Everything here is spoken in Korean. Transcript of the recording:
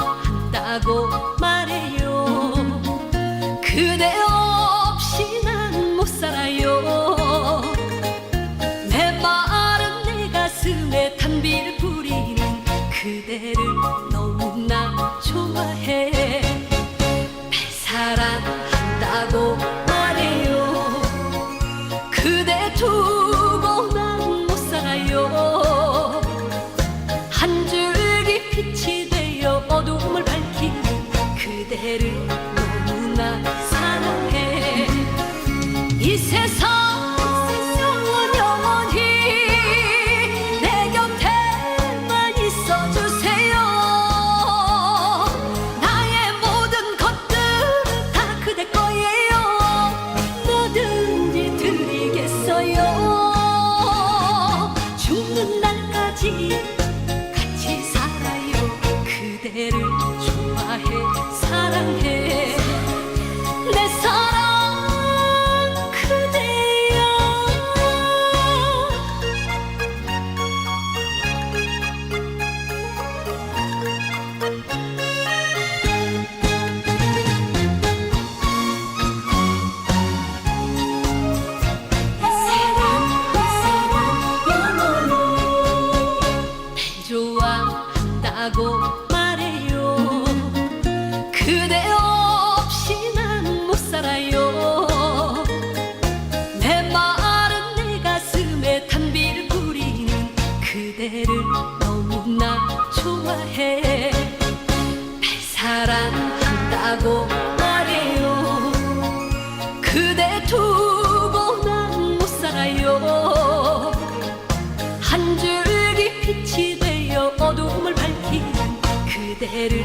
한다고 말해요. 그대 없이 난 못 살아요. 내 마른 내 가슴에 담비를 뿌리는 그대를 너무나 좋아해. 사랑 세상 영원히 내 곁에만 있어주세요. 나의 모든 것들은 다 그대 거예요. 뭐든지 드리겠어요. 죽는 날까지 같이 살아요. 그대를 그대를 너무나 좋아해. 날 사랑한다고 말해요. 그대 두고 난 못 살아요. 한 줄기 빛이 되어 어둠을 밝히는 그대를